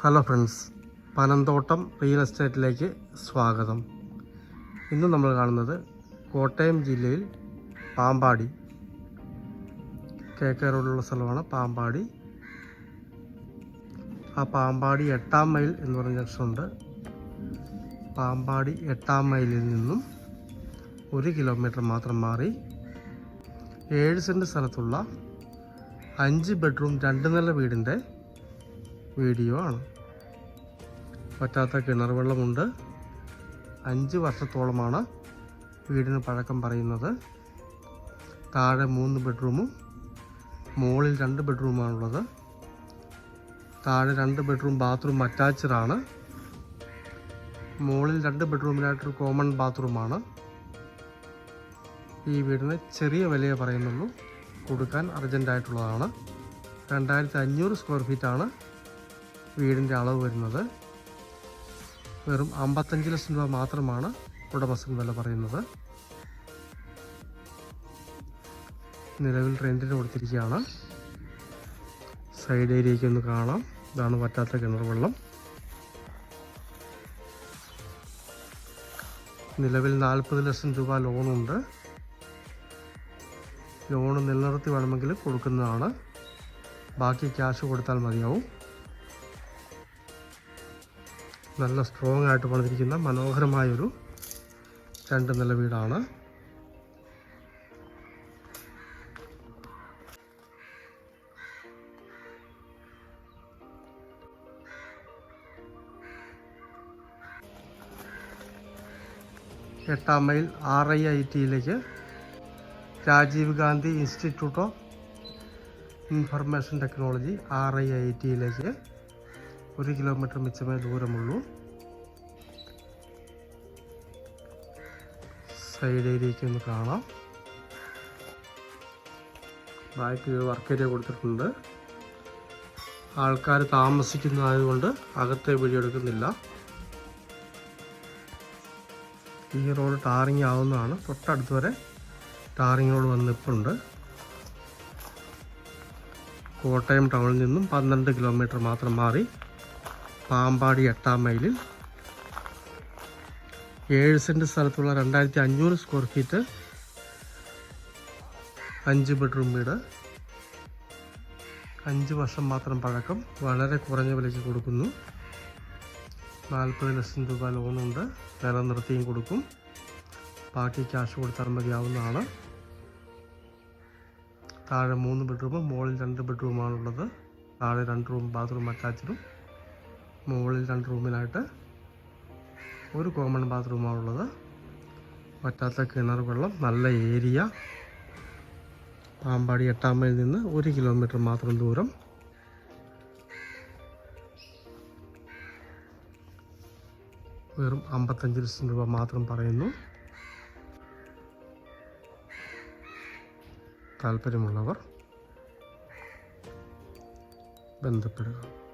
Hello friends Panamthottam real എസ്റ്റേറ്റിലേക്ക് സ്വാഗതം. ഇന്ന് നമ്മൾ കാണുന്നത് കോട്ടയം ജില്ലയിൽ പാമ്പാടി. കേക്കെ റോഡിലുള്ള സ്ഥലമാണ് പാമ്പാടി. ആ പാമ്പാടി എട്ടാം മൈൽ എന്ന് പറഞ്ഞ ജംഗ്ഷനുണ്ട്. പാമ്പാടി എട്ടാം മൈലിൽ നിന്നും ഒരു കിലോമീറ്റർ മാത്രം മാറി ഏഴ് സെന്റ് സ്ഥലത്തുള്ള അഞ്ച് ബെഡ്റൂം രണ്ട് നില വീടിന്റെ വീഡിയോ ആണ്. പറ്റാത്ത കിണർ വെള്ളമുണ്ട് അഞ്ച് വർഷത്തോളമാണ് വീടിന് പഴക്കം പറയുന്നത്. താഴെ മൂന്ന് ബെഡ്റൂമും മുകളിൽ രണ്ട് ബെഡ്റൂമാണുള്ളത്. താഴെ രണ്ട് ബെഡ്റൂം ബാത്റൂം അറ്റാച്ചഡാണ്. മുകളിൽ രണ്ട് ബെഡ്റൂമിലായിട്ടൊരു കോമൺ ബാത്റൂമാണ്. ഈ വീടിന് ചെറിയ വിലയെ പറയുന്നുള്ളൂ. കൊടുക്കാൻ അർജന്റായിട്ടുള്ളതാണ് രണ്ടായിരത്തി അഞ്ഞൂറ് സ്ക്വയർ ഫീറ്റാണ് വീടിന്റെ അളവ് വരുന്നത്. വെറും അമ്പത്തഞ്ച് ലക്ഷം രൂപ മാത്രമാണ് ഉടമസ്ഥൻ വില പറയുന്നത്. നിലവിൽ റെന്റിന് കൊടുത്തിരിക്കുകയാണ്. സൈഡ് ഏരിയയ്ക്ക് ഒന്ന് കാണാം. ഇതാണ് വറ്റാത്ത കിണർ വെള്ളം. നിലവിൽ നാൽപ്പത് ലക്ഷം രൂപ ലോണുണ്ട്. ലോൺ നിലനിർത്തി വേണമെങ്കിൽ കൊടുക്കുന്നതാണ്. ബാക്കി ക്യാഷ് കൊടുത്താൽ മതിയാവും. നല്ല സ്ട്രോങ് ആയിട്ട് പണിതിരിക്കുന്ന മനോഹരമായൊരു രണ്ട് നില വീടാണ്. എട്ടാം mile R I I ടിയിലേക്ക് Rajiv Gandhi institute of information technology R I I ടിയിലേക്ക് ഒരു കിലോമീറ്റർ മിച്ചമേ ദൂരമുള്ളൂ. സൈഡ് ഏരിയയ്ക്ക് ഒന്ന് കാണാം. ബാക്ക് വർക്ക് ഏരിയ കൊടുത്തിട്ടുണ്ട്. ആൾക്കാർ താമസിക്കുന്നതായതുകൊണ്ട് അകത്തെ വീഡിയോ എടുക്കുന്നില്ല. ഈ റോഡ് ടാറിങ് ആവുന്നതാണ്. തൊട്ടടുത്ത് വരെ ടാറിങ് റോഡ് വന്ന് നിൽപ്പുണ്ട് കോട്ടയം ടൗണിൽ നിന്നും പന്ത്രണ്ട് കിലോമീറ്റർ മാത്രം മാറി. പാമ്പാടി എട്ടാം മൈലിൽ. ഏഴ് സെന്റ് സ്ഥലത്തുള്ള രണ്ടായിരത്തി അഞ്ഞൂറ് സ്ക്വയർ ഫീറ്റ് അഞ്ച് ബെഡ്റൂം വീട്. അഞ്ച് വർഷം മാത്രം പഴക്കം വളരെ കുറഞ്ഞ വിലയ്ക്ക് കൊടുക്കുന്നു. നാൽപ്പത് ലക്ഷം രൂപ ലോണുണ്ട് നിലനിർത്തിയും കൊടുക്കും. ബാക്കി ക്യാഷ് കൊടുത്താൽ മതിയാവുന്നതാണ്. താഴെ മൂന്ന് ബെഡ്റൂമും മുകളിൽ രണ്ട് ബെഡ്റൂമാണുള്ളത് താഴെ രണ്ട് റൂം ബാത്റൂം അറ്റാച്ചഡും മുകളിൽ രണ്ട് റൂമിലായിട്ട് ഒരു കോമൺ ബാത്റൂമാണ് ഉള്ളത് പറ്റാത്ത കിണർ വെള്ളം നല്ല ഏരിയ. പാമ്പാടി എട്ടാം മൈൽ നിന്ന് ഒരു കിലോമീറ്റർ മാത്രം ദൂരം. വെറും അമ്പത്തഞ്ച് ലക്ഷം രൂപ മാത്രം പറയുന്നു. താല്പര്യമുള്ളവർ ബന്ധപ്പെടുക.